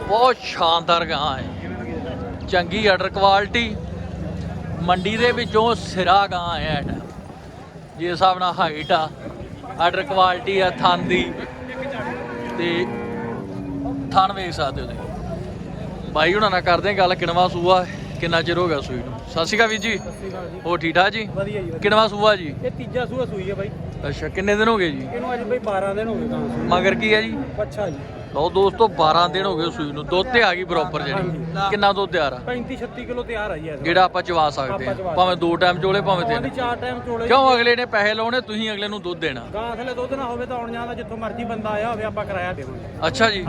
[SPEAKER 2] ਬਹੁਤ ਸ਼ਾਨਦਾਰ ਗਾਂ ਹੈ। ਚੰਗੀ ਆਰਡਰ ਕੁਆਲਿਟੀ ਮੰਡੀ ਦੇ ਵਿੱਚੋਂ ਸਿਰਾ ਗਾਂ ਹੈ ਐਡ ਜਿਸ ਹਿਸਾਬ ਨਾਲ ਹਾਈਟ ਆ ਆਰਡਰ ਕੁਆਲਿਟੀ ਆ, ਥਣ ਦੀ। ਤੇ ਥਣ ਵੇਖ ਸਕਦੇ ਹੋ ਤੁਸੀਂ। ਬਾਈ ਹੁਣਾਂ ਨਾਲ ਕਰਦੇ ਗੱਲ ਕਿਨਵਾ ਸੂਆ, ਕਿੰਨਾ ਚਿਰ ਹੋ ਗਿਆ ਸੂਈ ਨੂੰ? ਸਤਿ ਸ਼੍ਰੀ ਅਕਾਲ ਵੀਰ ਜੀ। ਹੋ ਠੀਕ ਠਾਕ ਜੀ?
[SPEAKER 5] ਵਧੀਆ ਜੀ ਵਧੀਆ।
[SPEAKER 2] ਕਿਨਵਾ ਸੂਆ ਜੀ?
[SPEAKER 5] ਇਹ ਤੀਜਾ ਸੂਆ ਸੂਈ ਹੈ ਬਾਈ।
[SPEAKER 2] ਅੱਛਾ ਕਿੰਨੇ ਦਿਨ ਹੋ ਗਏ ਜੀ?
[SPEAKER 5] ਇਹਨੂੰ ਅੱਜ ਬਈ 12 ਦਿਨ ਹੋ ਗਏ ਕੰਮ
[SPEAKER 2] ਮਗਰ ਕੀ ਹੈ ਜੀ?
[SPEAKER 5] ਅੱਛਾ ਜੀ।
[SPEAKER 2] ਲਓ ਦੋਸਤੋ 12 ਦਿਨ ਹੋ ਗਏ ਸੂਈ ਨੂੰ। ਦੁੱਧ ਤੇ ਆ ਗਈ ਪ੍ਰੋਪਰ ਜਿਹੜੀ। ਕਿੰਨਾ ਦੁੱਧ ਤਿਆਰ ਆ?
[SPEAKER 5] 35 36 ਕਿਲੋ ਤਿਆਰ ਆ ਜੀ
[SPEAKER 2] ਜਿਹੜਾ ਆਪਾਂ ਚਵਾ ਸਕਦੇ ਆ ਭਾਵੇਂ ਦੋ ਟਾਈਮ ਚੋਲੇ ਭਾਵੇਂ ਤਿੰਨ।
[SPEAKER 5] ਚਾਰ ਟਾਈਮ ਚੋਲੇ।
[SPEAKER 2] ਕਿਉਂ ਅਗਲੇ ਨੇ ਪੈਸੇ ਲਾਉਣੇ ਤੁਸੀਂ ਅਗਲੇ ਨੂੰ ਦੁੱਧ ਦੇਣਾ?
[SPEAKER 5] ਗਾਂ ਥਲੇ ਦੁੱਧ ਨਾ ਹੋਵੇ ਤਾਂ ਆਉਣ ਜਾਣ ਦਾ ਜਿੱਥੋਂ ਮਰਜ਼ੀ ਬੰਦਾ ਆਇਆ ਹੋਵੇ ਆਪਾਂ ਕਿਰਾਇਆ ਦੇਵਾਂਗੇ।
[SPEAKER 2] ਅੱਛਾ ਜੀ।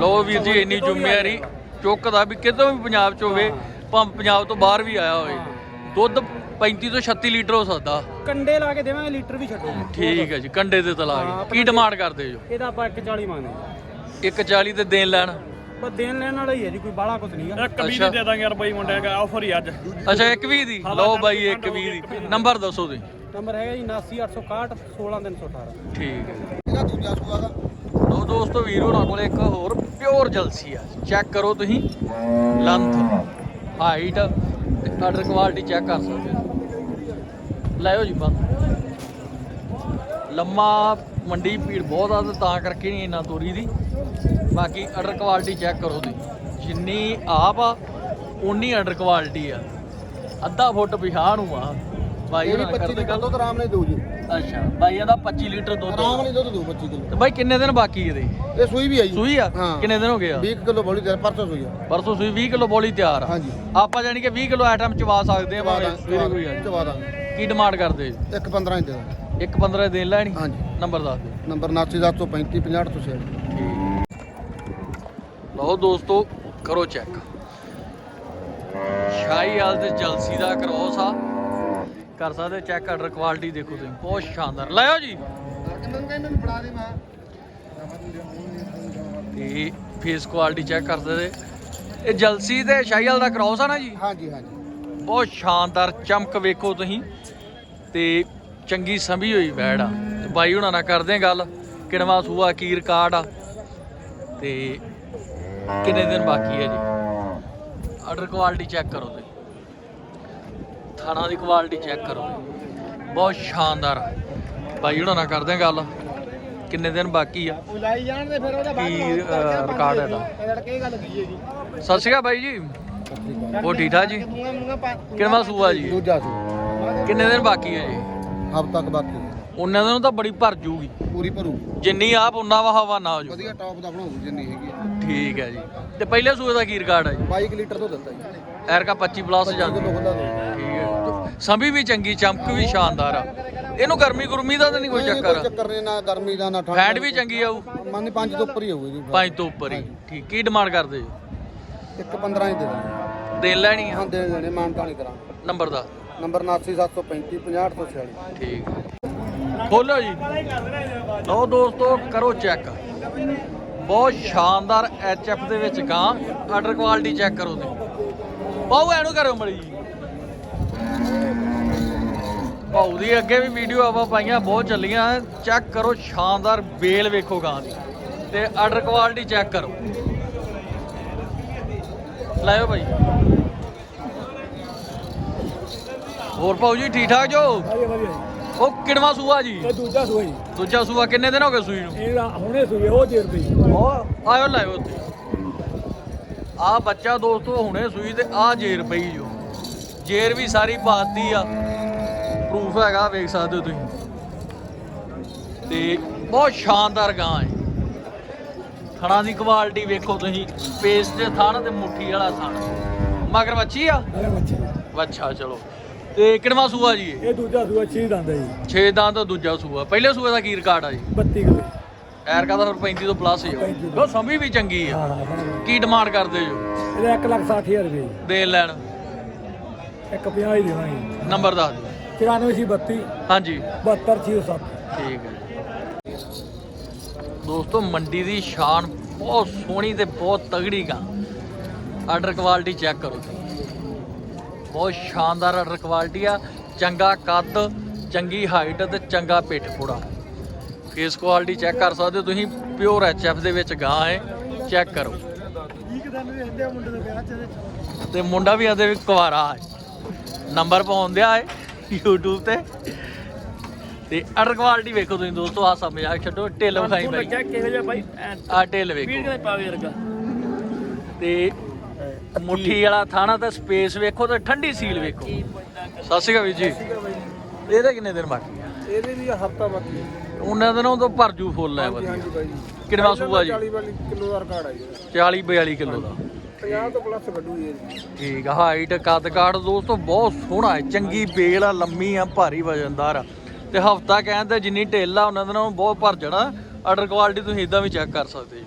[SPEAKER 2] ਲਓ ਵੀਰ ਜੀ ਇੰਨੀ ਜ਼ਿੰਮੇਵਾਰੀ ਚੁੱਕਦਾ ਵੀ ਕਿਤੋਂ ਵੀ ਪੰਜਾਬ ਚ ਹੋਵੇ ਭਾਵੇਂ ਪੰਜਾਬ ਤੋਂ ਬਾਹਰ ਵੀ ਆਇਆ ਹੋਵੇ ਦੁੱਧ 35 ਤੋਂ 36 ਲੀਟਰ ਹੋ ਸਕਦਾ।
[SPEAKER 5] ਕੰਡੇ ਲਾ ਕੇ ਦੇਵਾਂਗੇ ਲੀਟਰ ਵੀ ਛੱਡੋ।
[SPEAKER 2] ਠੀਕ ਹੈ ਜੀ ਕੰਡੇ ਦੇ ਤਲਾ
[SPEAKER 5] ਹਾਂ,
[SPEAKER 2] ਕੇ ਕੀ ਡਿਮਾਂਡ ਕਰਦੇ ਜੋ
[SPEAKER 5] ਇਹਦਾ ਆਪਾਂ 140 ਮੰਗਦੇ
[SPEAKER 2] 140 ਤੇ ਦੇਣ ਲੈਣ?
[SPEAKER 5] ਪਰ ਦੇਣ ਲੈਣ ਵਾਲਾ ਹੀ ਹੈ ਜੀ ਕੋਈ ਬਾਹਲਾ ਕੁਝ ਨਹੀਂਗਾ
[SPEAKER 1] ਇੱਕ ਵੀਹ
[SPEAKER 2] ਅੱਛਾ।
[SPEAKER 1] ਦੀ ਦੇ ਦਾਂਗੇ ਯਾਰ ਬਾਈ ਮੁੰਡੇ ਦਾ ਆਫਰ ਹੀ ਅੱਜ।
[SPEAKER 2] ਅੱਛਾ 120 ਦੀ? ਲਓ ਬਾਈ 120 ਦੀ। ਨੰਬਰ ਦੱਸੋ ਤੁਸੀਂ।
[SPEAKER 5] ਨੰਬਰ ਹੈਗਾ ਜੀ 79861 16318
[SPEAKER 2] ਠੀਕ ਹੈ। ਲੋ ਦੋਸਤੋ ਵੀਰ ਹੋਰਾਂ ਕੋਲੇ ਇੱਕ ਹੋਰ ਪਿਓਰ ਜਲਸੀ ਆ। ਚੈੱਕ ਕਰੋ ਤੁਸੀਂ। ਲੈਂਥ। ਹਾਈਟ ਤੇ ਆਰਡਰ ਕੁਆਲਿਟੀ ਚੈੱਕ ਕਰ ਸਕਦੇ ਹੋ। ਲੈਓ ਜੀ ਬੰਦ। ਲੰਮਾ ਮੰਡੀ ਭੀੜ ਬਹੁਤ ਆ ਤੇ ਤਾਂ ਕਰਕੇ ਨਹੀਂ ਇੰਨਾ ਤੋਰੀ ਦੀ। ਬਾਕੀ ਆਰਡਰ ਕੁਆਲਿਟੀ ਚੈੱਕ ਕਰੋ ਤੁਸੀਂ। ਜਿੰਨੀ ਆਪ ਆ ਉਨੀ ਆਰਡਰ ਕੁਆਲਿਟੀ ਆ। ਅੱਧਾ ਫੁੱਟ ਪਿਛਾਹ ਨੂੰ ਆ ਬਾਈ
[SPEAKER 6] ਇਹ ਵੀ
[SPEAKER 2] ਹੋਰਾਂ
[SPEAKER 6] 25
[SPEAKER 2] ਕਰਦੇ
[SPEAKER 6] ਲੀਟਰ
[SPEAKER 2] ਗੱਲ
[SPEAKER 6] ਦੁੱਧ ਆਰਾਮ ਨਾਲ ਦਿਓ ਜੀ।
[SPEAKER 2] ਅੱਛਾ। ਬਾਈ ਇਹਦਾ 25 ਲੀਟਰ ਦੁੱਧ
[SPEAKER 6] ਆਰਾਮ ਨਾਲ ਦੁੱਧ ਦਿਓ 25 ਕਿਲੋ।
[SPEAKER 2] ਤੇ ਬਾਈ ਕਿੰਨੇ ਦਿਨ ਬਾਕੀ ਇਹਦੇ?
[SPEAKER 6] ਇਹ ਸੂਈ ਵੀ ਆ ਜੀ।
[SPEAKER 2] ਸੂਈ ਆ?
[SPEAKER 6] ਹਾਂ।
[SPEAKER 2] ਕਿੰਨੇ ਦਿਨ ਹੋ ਗਏ ਆ?
[SPEAKER 6] 20 ਕਿਲੋ ਬੋਲੀ ਤੇ ਪਰਸੋਂ ਸੂਈ ਆ।
[SPEAKER 2] ਪਰਸੋਂ ਸੂਈ 20 ਕਿਲੋ ਬੋਲੀ ਤਿਆਰ ਆ।
[SPEAKER 6] ਹਾਂਜੀ।
[SPEAKER 2] ਆਪਾਂ ਜਾਨੀ ਕਿ 20 ਕਿਲੋ ਆਈਟਮ ਚਵਾ ਸਕਦੇ ਆ
[SPEAKER 6] ਚਵਾ
[SPEAKER 2] ਭਾਵੇਂ
[SPEAKER 6] ਦਾਂ
[SPEAKER 2] ਸਵੇਰੇ ਕੋਈ ਆ ਜਾਏ।
[SPEAKER 6] ਚਵਾ ਦਾਂਗੇ।
[SPEAKER 2] ਕੀ ਡਿਮਾਂਡ ਕਰਦੇ ਜੀ?
[SPEAKER 6] ਇੱਕ 15 ਇੰਚ ਦੇ ਦਾਂਗੇ।
[SPEAKER 2] ਇੱਕ 15 ਦੇਣ ਲੈਣੀ?
[SPEAKER 6] ਹਾਂਜੀ।
[SPEAKER 2] ਨੰਬਰ ਦੱਸ ਦਿਓ।
[SPEAKER 6] ਨੰਬਰ 7935 65 ਤੋਂ 6
[SPEAKER 2] ਲਓ ਦੋਸਤੋ ਕਰੋ ਚੈੱਕ ਸ਼ਾਹੀ ਹਾਲ ਤੇ ਜਲਸੀ ਦਾ ਕਰੋਸ ਆ। ਕਰ ਸਕਦੇ ਚੈੱਕ ਆਰਡਰ ਕੁਆਲਿਟੀ ਦੇਖੋ ਤੁਸੀਂ। ਬਹੁਤ ਸ਼ਾਨਦਾਰ। ਲਾਇਓ ਜੀ। ਤੇ ਫੇਸ ਕੁਆਲਿਟੀ ਚੈੱਕ ਕਰ ਸਕਦੇ। ਇਹ ਜਲਸੀ ਤੇ ਸ਼ਾਹੀ ਹਾਲ ਦਾ ਕਰੋਸ ਆ ਨਾ ਜੀ?
[SPEAKER 6] ਹਾਂਜੀ ਹਾਂਜੀ।
[SPEAKER 2] ਬਹੁਤ ਸ਼ਾਨਦਾਰ ਚਮਕ ਵੇਖੋ ਤੁਸੀਂ। ਤੇ ਚੰਗੀ ਸੰਭੀ ਹੋਈ ਬੈੜ ਆ। ਤੇ ਬਾਈ ਹੁਣਾਂ ਨਾਲ ਕਰਦੇ ਆ ਗੱਲ। ਕਿਨਵਾ ਸੂਆ ਕੀ ਰਿਕਾਰਡ ਆ। ਤੇ ਕਿੰਨੇ ਦਿਨ ਬਾਕੀ ਹੈ ਜੀ? ਆਰਡਰ ਕੁਆਲਿਟੀ ਚੈੱਕ ਕਰੋ ਤੁਸੀਂ। ਥਾਣਾ ਦੀ ਕੁਆਲਿਟੀ ਚੈੱਕ ਕਰੋ। ਬਹੁਤ ਸ਼ਾਨਦਾਰ। ਬਾਈ ਹੁਣਾਂ ਨਾਲ ਕਰਦੇ ਆ ਗੱਲ। ਕਿੰਨੇ ਦਿਨ ਬਾਕੀ ਆ?
[SPEAKER 6] ਲਾਈ ਜਾਣ ਦੇ ਫਿਰ ਉਹਦਾ
[SPEAKER 2] ਅਹ, ਰਿਕਾਰਡ ਹੈ ਦਾ
[SPEAKER 6] ਲੜਕੇ ਗੱਲ ਕੀ ਹੈ ਜੀ।
[SPEAKER 2] ਸਤਿ ਸ਼੍ਰੀ ਅਕਾਲ ਬਾਈ ਜੀ। ਉਹ ਠੀਕ ਠਾਕ ਜੀ। ਕਿਨਵਾ ਸੂਆ ਜੀ?
[SPEAKER 6] ਦੂਜਾ ਸੂ।
[SPEAKER 2] ਕਿੰਨੇ ਦਿਨ ਬਾਕੀ ਹੈ ਜੀ?
[SPEAKER 6] ਹਫਤਾ ਤੱਕ ਬਾਕੀ
[SPEAKER 2] ਉਹਨਾਂ ਦਿਨ ਤਾਂ ਬੜੀ ਭਰ ਜੂਗੀ।
[SPEAKER 6] ਪੂਰੀ ਭਰੂ
[SPEAKER 2] ਜਿੰਨੀ ਆਪ ਉਨਾ ਵਾ ਹਵਾ ਨਾ ਹੋ ਜੂ
[SPEAKER 6] ਵਧੀਆ ਟੌਪ ਦਾ ਬਣਾਉ ਜਿੰਨੀ ਹੈਗੀ।
[SPEAKER 2] ਠੀਕ ਹੈ ਜੀ। ਤੇ ਪਹਿਲੇ ਸੂਏ ਦਾ ਕੀ ਰਿਕਾਰਡ ਹੈ ਜੀ?
[SPEAKER 6] 22 ਲੀਟਰ ਤੋਂ ਦਿੱਤਾ ਜੀ।
[SPEAKER 2] ਐਰਕਾ 25 ਪਲੱਸ ਜਾਂਦੀ। ਸੰਭੀ ਵੀ ਚੰਗੀ ਚਮਕ ਵੀ ਸ਼ਾਨਦਾਰ ਆ। ਇਹਨੂੰ ਗਰਮੀ ਗੁਰਮੀ ਦਾ ਤਾਂ ਨਹੀਂ ਕੋਈ ਚੱਕਰ। ਆ
[SPEAKER 6] ਚੱਕਰ ਨਹੀਂ ਨਾ ਗਰਮੀ ਦਾ ਨਾ ਠੰਡ
[SPEAKER 2] ਫੈਟ ਵੀ ਚੰਗੀ ਆਊ।
[SPEAKER 6] ਮੰਨ ਪੰਜ ਤੋਂ ਉੱਪਰ ਹੀ ਹੋਊਗੀ ਜੀ।
[SPEAKER 2] ਪੰਜ ਤੋਂ ਉੱਪਰ ਹੀ। ਠੀਕ ਕੀ ਡਿਮਾਂਡ ਕਰਦੇ ਜੀ?
[SPEAKER 6] ਇੱਕ 15 ਇੰਚ ਦੇ ਦਾਂਗੇ।
[SPEAKER 2] ਦੇਣ ਲੈਣੀ ਆ?
[SPEAKER 6] ਹਾਂ ਦੇ ਦੇਣੇ ਮਾਨਤਾ ਨਹੀਂ ਕਰਾਂ
[SPEAKER 2] ਨੰਬਰ ਦਾ
[SPEAKER 6] ਨੰਬਰ 7975 50 ਤੋਂ 46
[SPEAKER 2] ਠੀਕ। ਖੋਲੋ ਜੀ। ਲਓ ਦੋਸਤੋ ਕਰੋ ਚੈੱਕ। ਬਹੁਤ ਸ਼ਾਨਦਾਰ ਐਚਐਫ ਦੇ ਵਿੱਚ ਗਾਂ। ਆਰਡਰ ਕੁਆਲਿਟੀ ਚੈੱਕ ਕਰੋ ਤੁਸੀਂ। ਪਾਉ ਐਨੂੰ ਕਰਿਓ ਮੜੀ ਜੀ। ਭਾਊ ਦੀ ਅੱਗੇ ਵੀ ਵੀਡੀਓ ਆਪਾਂ ਪਾਈਆਂ ਬਹੁਤ ਚੱਲੀਆਂ। ਚੈੱਕ ਕਰੋ ਸ਼ਾਨਦਾਰ ਬੇਲ ਵੇਖੋ ਗਾਂ ਦੀ। ਤੇ ਆਰਡਰ ਕੁਆਲਿਟੀ ਚੈੱਕ ਕਰੋ। ਲਾਇਓ ਭਾਈ। ਹੋਰ ਭਾਊ ਜੀ ਠੀਕ ਠਾਕ ਜੋ?
[SPEAKER 5] ਵਧੀਆ ਵਧੀਆ
[SPEAKER 2] ਉਹ ਕਿਣਵਾ ਸੂਆ ਜੀ?
[SPEAKER 5] ਇਹ ਦੂਜਾ ਸੂਆ ਜੀ।
[SPEAKER 2] ਦੂਜਾ ਸੂਆ ਕਿੰਨੇ ਦਿਨ ਹੋ ਗਏ ਸੂਈ ਨੂੰ?
[SPEAKER 5] ਇਹ ਹੁਣੇ ਸੂਏ ਉਹ ਦੇਰ ਪਈ
[SPEAKER 2] ਉਹ ਆਇਓ ਲਾਇਓ ਉੱਤੇ ਆ ਬੱਚਾ ਦੋਸਤੋ ਹੁਣੇ ਸੂਈ ਤੇ ਆ ਜੇਰ ਪਈ ਜੋ। ਜੇਰ ਵੀ ਸਾਰੀ ਪਾਤੀ ਆ। ਪ੍ਰੂਫ ਹੈਗਾ ਵੇਖ ਸਕਦੇ ਹੋ ਤੁਸੀਂ। ਤੇ ਬਹੁਤ ਸ਼ਾਨਦਾਰ ਗਾਂ ਹੈ। ਥਣਾ ਦੀ ਕੁਆਲਿਟੀ ਵੇਖੋ ਤੁਸੀਂ ਪੇਸ ਤੇ ਥਣ ਤੇ ਮੁੱਠੀ ਵਾਲਾ ਥਣ ਮਗਰ ਬੱਚੀ ਆ?
[SPEAKER 5] ਬੱਚੇ
[SPEAKER 2] ਅੱਛਾ ਚਲੋ। ਤੇ ਕਿੰਨਵਾ ਸੂਆ ਜੀ ਇਹ?
[SPEAKER 4] ਦੂਜਾ ਸੂਆ 6 ਦੰਦ ਹੈ ਜੀ।
[SPEAKER 2] 6 ਦੰਦ ਦਾ ਦੂਜਾ ਸੂਆ। ਪਹਿਲੇ ਸੂਏ ਦਾ ਕੀ ਰਿਕਾਰਡ ਆ ਜੀ?
[SPEAKER 4] 32 ਕਿਲੋ
[SPEAKER 2] ਐਰਕਾ ਦਾ ਫਿਰ 35 ਤੋਂ ਪਲੱਸ ਹੀ ਹੋ ਸਮੀ ਵੀ ਚੰਗੀ ਆ। ਕੀ ਡਿਮਾਂਡ ਕਰਦੇ ਜੋ?
[SPEAKER 4] ਇਹਦਾ 1 ਲੱਖ 60 ਹਜ਼ਾਰ ਰੁਪਏ। ਜੀ।
[SPEAKER 2] ਦੇ ਲੈਣ।
[SPEAKER 4] ਇੱਕ 50 ਹੀ ਦੇਣਾ ਜੀ।
[SPEAKER 2] ਨੰਬਰ ਦੱਸ ਦਿਓ।
[SPEAKER 4] 94 ਸੀ 32
[SPEAKER 2] ਹਾਂਜੀ।
[SPEAKER 4] 72 ਸੀ 7
[SPEAKER 2] ਠੀਕ ਹੈ। ਦੋਸਤੋ ਮੰਡੀ ਦੀ ਸ਼ਾਨ ਬਹੁਤ ਸੋਹਣੀ ਤੇ ਬਹੁਤ ਤਗੜੀ ਗਾ। ਆਰਡਰ ਕੁਆਲਿਟੀ ਚੈੱਕ ਕਰੋ। ਬਹੁਤ ਸ਼ਾਨਦਾਰ ਆਰਡਰ ਕੁਆਲਿਟੀ ਆ। ਚੰਗਾ ਕੱਦ ਚੰਗੀ ਹਾਈਟ ਤੇ ਚੰਗਾ ਪਿੱਠ ਪੂੜਾ ਫੇਸ ਕੁਆਲਿਟੀ ਚੈੱਕ ਕਰ ਸਕਦੇ ਹੋ ਤੁਸੀਂ। ਪਿਓਰ ਐਚਐਫ ਦੇ ਵਿੱਚ ਗਾਂ ਹੈ। ਚੈੱਕ ਕਰੋ। ਤੇ ਮੁੰਡਾ ਵੀ ਆਦੇ ਵੀ ਕੁਵਾਰਾ ਹੈ। ਨੰਬਰ ਪਾਉਣ ਦਿਆ ਹੈ। YouTube ਤੇ। ਤੇ ਆਰਡਰ ਕੁਆਲਿਟੀ ਵੇਖੋ ਤੁਸੀਂ ਦੋਸਤੋ ਆ ਮਜ਼ਾਕ ਛੱਡੋ ਢਿੱਲ ਵਿਖਾਈ ਬਾਈ
[SPEAKER 1] ਲੱਗਿਆ ਕਿਹੋ ਜਿਹਾ ਬਾਈ
[SPEAKER 2] ਆ ਢਿੱਲ ਵੇਖੋ।
[SPEAKER 1] ਵੀਡੀਓ ਦੇ ਪਾਵੇ ਵਰਗਾ।
[SPEAKER 2] ਤੇ ਮੁੱਠੀ ਵਾਲਾ ਥਾਣਾ ਤੇ ਸਪੇਸ ਵੇਖੋ ਤੇ ਠੰਡੀ ਸੀਲ ਵੇਖੋ। ਸਤਿ ਸ਼੍ਰੀ ਅਕਾਲ ਵੀਰ ਜੀ। ਇਹਦੇ ਕਿੰਨੇ ਦਿਨ ਬਾਕੀ ਆ?
[SPEAKER 7] ਇਹਦੇ ਵੀ ਹਫਤਾ ਬਾਕੀ।
[SPEAKER 2] ਉਹਨਾਂ ਦਿਨੋਂ ਤੋਂ ਭਰਜੂ ਫੁੱਲ ਹੈ ਵਧੀਆ।
[SPEAKER 7] ਬਾਈ ਜੀ।
[SPEAKER 2] ਕਿੰਨਾ ਸੂਆ ਜੀ?
[SPEAKER 7] 40 ਵਾਲੀ ਕਿਲੋ ਦਾ ਰਿਕਾਰਡ ਆ ਜੀ।
[SPEAKER 2] 40 42 ਕਿਲੋ ਦਾ।
[SPEAKER 7] 50 ਤੋਂ ਪਲੱਸ ਕੱਢੂ ਜੀ। ਇਹ
[SPEAKER 2] ਠੀਕ ਆ ਹਾਈਟ ਕੱਦ ਕਾਠ ਦੋਸਤੋ ਬਹੁਤ ਸੋਹਣਾ ਹੈ ਚੰਗੀ ਬੇਲ ਆ ਲੰਮੀ ਆ ਭਾਰੀ ਵਜਨਦਾਰ ਆ। ਤੇ ਹਫਤਾ ਕਹਿੰਦੇ ਜਿੰਨੀ ਢਿੱਲ ਆ ਉਹਨਾਂ ਦੇ ਨਾਲ ਬਹੁਤ ਭਰ ਜਾਣਾ ਆਰਡਰ ਕੁਆਲਿਟੀ ਤੁਸੀਂ ਇਦਾਂ ਵੀ ਚੈੱਕ ਕਰ ਸਕਦੇ ਜੀ।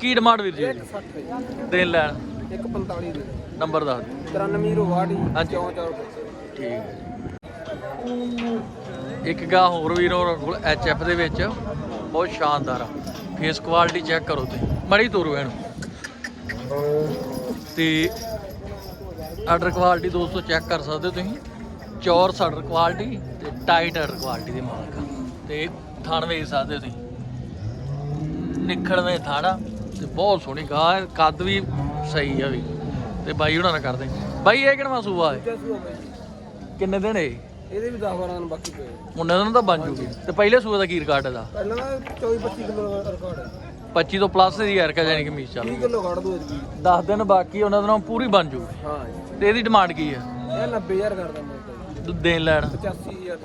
[SPEAKER 2] ਕੀ ਡਿਮਾਂਡ ਵੀਰ ਜੀ?
[SPEAKER 7] 60 ਹੈ
[SPEAKER 2] ਦੇਣ ਲੈਣ।
[SPEAKER 7] ਜੀ 145 ਦੇ।
[SPEAKER 2] ਨੰਬਰ ਦੱਸ ਦਿਓ।
[SPEAKER 7] 93 ਰੋਵਾੜੀ
[SPEAKER 2] ਹਾਂਜੀ।
[SPEAKER 7] 44
[SPEAKER 2] ਠੀਕ ਹੈ ਇੱਕ ਗਾ ਹੋਰ ਵੀਰ ਹੋਰ ਕੋਲ ਐਚਐਫ ਦੇ ਵਿੱਚ ਬਹੁਤ ਸ਼ਾਨਦਾਰ ਆ। ਫੇਸ ਕੁਆਲਿਟੀ ਚੈੱਕ ਕਰੋ ਤੁਸੀਂ। ਮੜੀ ਤੋਰੋ ਇਹਨੂੰ ਤੇ ਆਰਡਰ ਕੁਆਲਿਟੀ ਦੋਸਤੋ ਚੈੱਕ ਕਰ ਸਕਦੇ ਹੋ ਤੁਸੀਂ। ਚੌਰਸ ਆਰਡਰ ਕੁਆਲਿਟੀ ਤੇ ਟਾਈਟ ਆਰਡਰ ਕੁਆਲਿਟੀ ਦੇ ਮਾਲਕ ਤੇ ਥਣ ਵੇਖ ਸਕਦੇ ਹੋ ਤੁਸੀਂ। ਨਿਖੜਵੇਂ ਥਾਣਾ ਤੇ ਬਹੁਤ ਸੋਹਣੀ ਗਾਂ ਹੈ ਕੱਦ ਵੀ ਸਹੀ ਆ ਵੀ। ਤੇ ਬਾਈ ਉਹਨਾਂ ਨਾਲ ਕਰਦੇ। ਬਾਈ ਇਹ ਕਿਹੜਾ ਸੂਆ ਹੈ?
[SPEAKER 7] ਦੂਜਾ ਸੂਆ ਬਾਈ। ਜੀ
[SPEAKER 2] ਕਿੰਨੇ ਦਿਨ ਏ
[SPEAKER 7] ਇਹਦੇ ਵੀ 10 12 ਦਿਨ ਬਾਕੀ ਪਏ।
[SPEAKER 2] ਮੁੰਡੇ ਤਾਂ ਬਣ ਜੂਗੀ। ਤੇ ਪਹਿਲੇ ਸੂਏ ਦਾ ਕੀ ਰਿਕਾਰਡ ਇਹਦਾ?
[SPEAKER 7] ਪਹਿਲਾਂ ਦਾ 24 25 ਕਿਲੋ ਦਾ ਰਿਕਾਰਡ ਹੈ।
[SPEAKER 2] 25 ਤੋਂ ਪਲੱਸ ਦੀ ਯਾਰ ਕਾ ਜਾਨੀ ਕਿ ਮੀਸ ਚੱਲ
[SPEAKER 7] 30 ਕਿਲੋ ਕੱਢ ਦੋ ਇਹਦੀ।
[SPEAKER 2] 10 ਦਿਨ ਬਾਕੀ ਉਹਨਾਂ ਦੇ ਨਾਲ ਪੂਰੀ ਬਣ ਜੂਗੀ
[SPEAKER 7] ਹਾਂ ਜੀ।
[SPEAKER 2] ਤੇ ਇਹਦੀ ਡਿਮਾਂਡ ਕੀ ਹੈ?
[SPEAKER 7] ਇਹ 90000 ਕਰਦਾ ਮੈਂ
[SPEAKER 2] ਦੁੱਧ ਦੇਣ ਲੈਣ।
[SPEAKER 7] 85000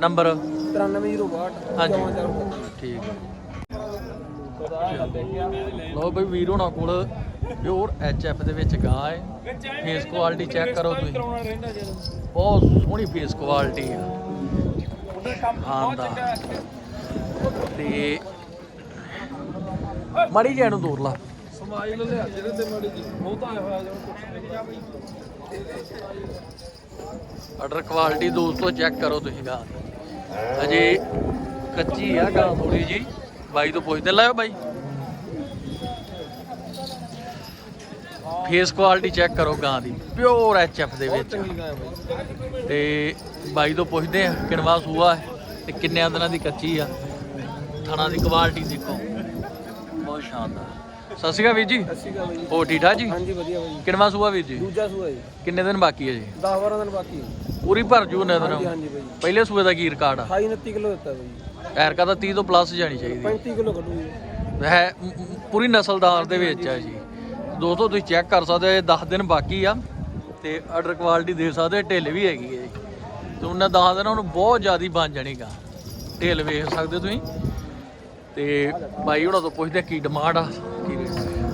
[SPEAKER 2] ਨੰਬਰ?
[SPEAKER 7] 93
[SPEAKER 2] ਹਾਂਜੀ।
[SPEAKER 7] 44
[SPEAKER 2] ਠੀਕ। ਲੋ ਬਈ ਵੀਰ ਹੋਣਾ ਕੋਲ ਪਿਓਰ ਐਚਐਫ ਦੇ ਵਿੱਚ ਗਾਂ ਹੈ। ਫੇਸ ਕੁਆਲਿਟੀ ਚੈੱਕ ਕਰੋ ਤੁਸੀਂ। ਬਹੁਤ ਸੋਹਣੀ ਫੇਸ ਕੁਆਲਿਟੀ ਆ। ਹਾਂ। ਦਾ ਤੇ ਮੜੀ ਜੇ ਨੂੰ ਦੂਰ ਲਾ।
[SPEAKER 7] ਸਮਾਈਲ ਲਿਆ ਜਿਹੜੇ ਤੇ ਮਾੜੀ ਜੀ ਬਹੁਤਾ ਆਇਆ ਹੋਇਆ
[SPEAKER 2] ਆਰਡਰ ਕੁਆਲਿਟੀ ਦੋਸਤੋ ਚੈੱਕ ਕਰੋ ਤੁਸੀਂ ਗਾਂ। ਅਜੇ ਕੱਚੀ ਆ ਗਾਂ ਥੋੜੀ ਜੀ ਬਾਈ ਤੋਂ ਪੁੱਛਦੇ ਲਾਓ ਬਾਈ। ਫੇਸ ਕੁਆਲਿਟੀ ਚੈੱਕ ਕਰੋ ਗਾਂ ਦੀ। ਪਿਓਰ ਐਚਐਫ ਦੇ ਵਿੱਚ। ਤੇ ਬਾਈ ਤੋਂ ਪੁੱਛਦੇ ਆ ਕਿੰਨਵਾ ਸੂਆ ਤੇ ਕਿੰਨਿਆਂ ਦਿਨਾਂ ਦੀ ਕੱਚੀ ਆ। ਥਣਾ ਦੀ ਕੁਆਲਿਟੀ ਦੇਖੋ। ਬਹੁਤ ਸ਼ਾਨਦਾਰ। ਸਤਿ ਸ਼੍ਰੀ ਅਕਾਲ ਵੀਰ ਜੀ।
[SPEAKER 7] ਗੱਲ ਬਾਈ
[SPEAKER 2] ਹੋ ਠੀਕ ਠਾਕ ਜੀ?
[SPEAKER 7] ਹਾਂਜੀ ਵਧੀਆ ਬਾਈ।
[SPEAKER 2] ਕਿੰਨਵਾ ਸੂਆ ਵੀਰ ਜੀ?
[SPEAKER 7] ਦੂਜਾ ਸੂਆ ਜੀ।
[SPEAKER 2] ਕਿੰਨੇ ਦਿਨ ਬਾਕੀ ਹੈ ਜੀ?
[SPEAKER 7] 10 12 ਦਿਨ ਬਾਕੀ ਹੈ।
[SPEAKER 2] ਪੂਰੀ ਭਰ ਜੂ ਨੇ
[SPEAKER 7] ਹਾਂਜੀ
[SPEAKER 2] ਦਿਨ।
[SPEAKER 7] ਹਾਂਜੀ ਬਾਈ।
[SPEAKER 2] ਪਹਿਲੇ ਸੂਏ ਦਾ ਕੀ ਰਿਕਾਰਡ ਆ?
[SPEAKER 7] 28 29 ਕਿਲੋ ਦਿੱਤਾ ਬਾਈ
[SPEAKER 2] ਐਰਕਾ ਤਾਂ 30 ਤੋਂ ਪਲੱਸ ਜਾਣੀ ਚਾਹੀਦੀ
[SPEAKER 7] 35 ਕਿਲੋ ਕੱਢੂ ਜੀ।
[SPEAKER 2] ਹੈ ਮ- ਮ- ਪੂਰੀ ਨਸਲਦਾਰ ਦੇ ਵਿੱਚ ਆ ਜੀ। ਦੋਸਤੋ ਤੁਸੀਂ ਚੈੱਕ ਕਰ ਸਕਦੇ ਹੋ 10 ਦਿਨ ਬਾਕੀ ਆ। ਤੇ ਆਰਡਰ ਕੁਆਲਿਟੀ ਦੇ ਸਕਦੇ ਹੋ, ਢਿੱਲ ਵੀ ਹੈਗੀ ਹੈ ਜੀ। ਤੇ ਉਹਨਾਂ 10 ਦਿਨਾਂ ਨੂੰ ਬਹੁਤ ਜ਼ਿਆਦੀ ਬਣ ਜਾਣੀਗਾ। ਢਿੱਲ ਵੇਖ ਸਕਦੇ ਹੋ ਤੁਸੀਂ। ਤੇ ਬਾਈ ਉਹਨਾਂ ਤੋਂ ਪੁੱਛਦੇ ਕੀ ਡਿਮਾਂਡ ਆ?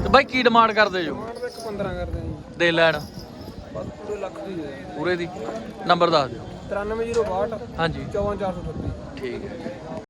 [SPEAKER 2] ਤੇ ਬਾਈ ਕੀ ਡਿਮਾਂਡ ਕਰਦੇ ਜੋ?
[SPEAKER 7] ਟਮਾਟਰ ਇੱਕ 15 ਕਰਦੇ ਆ ਜੀ।
[SPEAKER 2] ਦੇ ਲੈਣ।
[SPEAKER 7] ਬਸ ਪੂਰੇ ਲੱਖ ਦੀ ਦੇ
[SPEAKER 2] ਪੂਰੇ ਦੀ। ਨੰਬਰ ਦੱਸ ਦਿਓ।
[SPEAKER 7] 93 062
[SPEAKER 2] ਹਾਂਜੀ।
[SPEAKER 7] 54438
[SPEAKER 2] ਠੀਕ ਹੈ।